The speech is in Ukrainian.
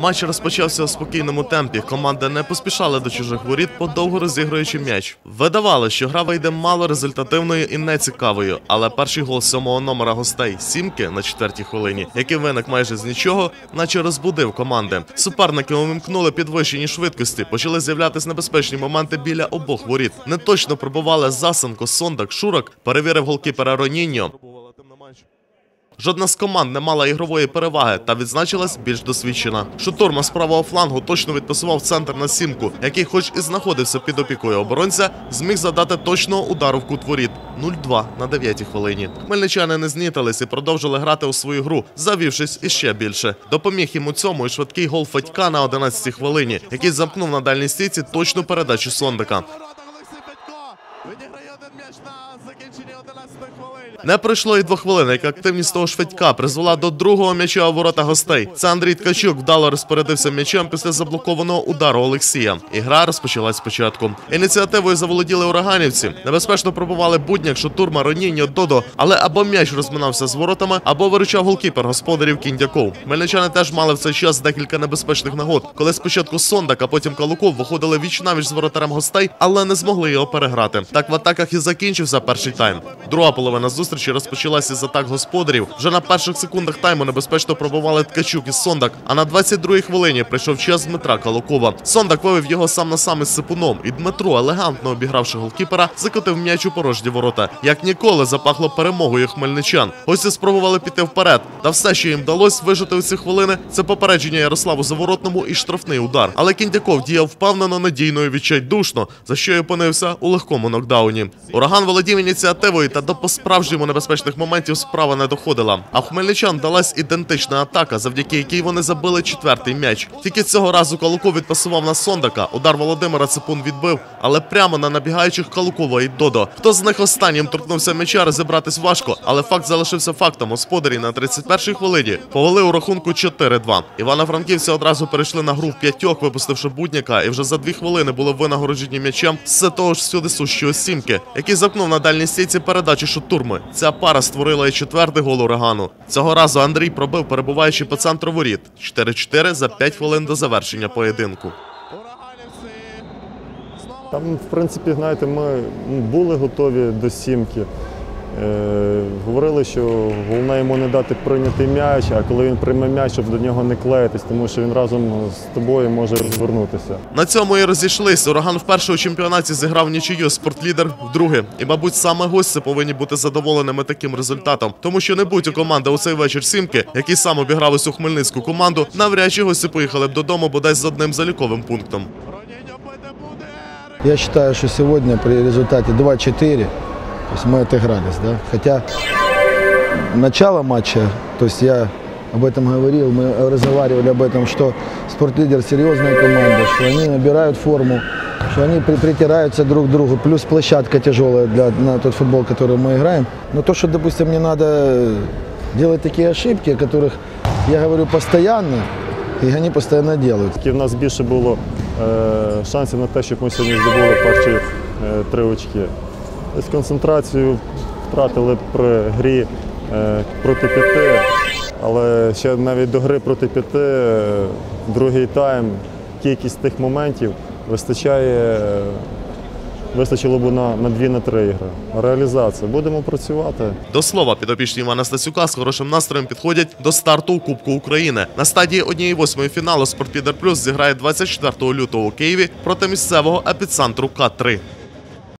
Матч розпочався у спокійному темпі. Команди не поспішали до чужих воріт, подовго розігруючи м'яч. Видавало, що гра вийде мало результативною і нецікавою, але перший гол сьомого номера гостей сімки на четвертій хвилині, який виник майже з нічого, наче розбудив команди. Суперники увімкнули підвищені швидкості, почали з'являтися небезпечні моменти біля обох воріт. Неточно пробували Засенко, Сондак, Шурак, перевірив голкіпера Роніньо. Жодна з команд не мала ігрової переваги та відзначилась більш досвідчена. Шутурма з правого флангу точно відпасував центр на сімку, який, хоч і знаходився під опікою оборонця, зміг задати точного удару в кут воріт 0-2 на 9 хвилині. Хмельничани не знітились і продовжили грати у свою гру, завівшись іще більше. Допоміг їм у цьому і швидкий гол Федька на 11 хвилині, який замкнув на дальній стійці точну передачу Сондика. Ворота Олексій Федько відіграє один м'яч на закінченні 11 хвилини. Не пройшло і двох хвилин, як активність того швидка призвела до другого м'яча у ворота гостей. Це Андрій Ткачук вдало розпорядився м'ячем після заблокованого удару Олексія. І гра розпочалась спочатку. Ініціативою заволоділи ураганівці. Небезпечно пробували будняк, Шутурма, Роніньо, Додо. Але або м'яч розминався з воротами, або виручав голкіпер господарів Кіндяков. Хмельничани теж мали в цей час декілька небезпечних нагод, коли спочатку Сондак, а потім Калуков виходили віч навіч з воротарем гостей, але не змогли його переграти. Так в атаках і закінчився перший тайм. Друга половина зустрічі розпочалася з атак господарів. Вже на перших секундах тайму небезпечно пробували Ткачук і Сондак. А на 22-й хвилині прийшов час Дмитра Калукова. Сондак вивів його сам на сам із Сипуном, і Дмитро, елегантно обігравши голкіпера, закотив м'яч у порожні ворота. Як ніколи запахло перемогою хмельничан. Гості спробували піти вперед. Та все, що їм вдалося вижити у ці хвилини, це попередження Ярославу Заворотному і штрафний удар. Але Кіндяков діяв впевнено, надійно і відчайдушно, за що й опинився у легкому нокдауні. Ураган володів ініціативою та до по-справжньому небезпечних моментів справа не доходила. А в хмельничан далась ідентична атака, завдяки якій вони забили четвертий м'яч. Тільки цього разу Калуков відпасував на Сондака. Удар Володимира Ципун відбив, але прямо на набігаючих Калукова і Додо. Хто з них останнім торкнувся м'яча, розібратись важко, але факт залишився фактом. Господарі на 31-й хвилині повели у рахунку 4-2. Івано-Франківці одразу перейшли на гру в п'ятьох, випустивши будняка, і вже за дві хвилини були винагороджені м'ячем з того ж всюди сущого сімки, який запнув на дальній стійці передачі турми. Ця пара створила і четвертий гол урагану. Цього разу Андрій пробив, перебуваючи по центру воріт. 4-4 за 5 хвилин до завершення поєдинку. Там, в принципі, знаєте, ми ну, були готові до сімки. Е, говорили, що головне йому не дати прийняти м'яч, а коли він прийме м'яч, щоб до нього не клеїтись, тому що він разом з тобою може розвернутися. На цьому і розійшлись. Ураган вперше у чемпіонаті зіграв нічию спортлідер вдруге. І, мабуть, саме гості повинні бути задоволеними таким результатом, тому що не будь у команди у цей вечір сімки, який сам обіграв усю хмельницьку команду, навряд чи гості поїхали б додому бодай з одним заліковим пунктом. Я считаю, что сегодня при результате 2-4, то есть мы отыгрались, да. Хотя начало матча, то есть я об этом говорил, мы разговаривали об этом, что спортлидер серьезная команда, что они набирают форму, что они при- притираются друг к другу, плюс площадка тяжелая для, на тот футбол, который мы играем. Но то, что, допустим, не надо делать такие ошибки, о которых я говорю постоянно, и они постоянно делают. Такі в нас більше було е, шансів на те, щоб ми сьогодні здобули перші е, три очки. Десь концентрацію втратили при грі е, проти п'яти, але ще навіть до гри проти п'яти, е, другий тайм, кількість тих моментів вистачає. е, Вистачило б на, на дві на три ігри. Реалізація. Будемо працювати. До слова, підопічні Івана Стасюка з хорошим настроєм підходять до старту у Кубку України. На стадії 1-8 фіналу Спортлідер Плюс зіграє 24 лютого у Києві проти місцевого епіцентру К3.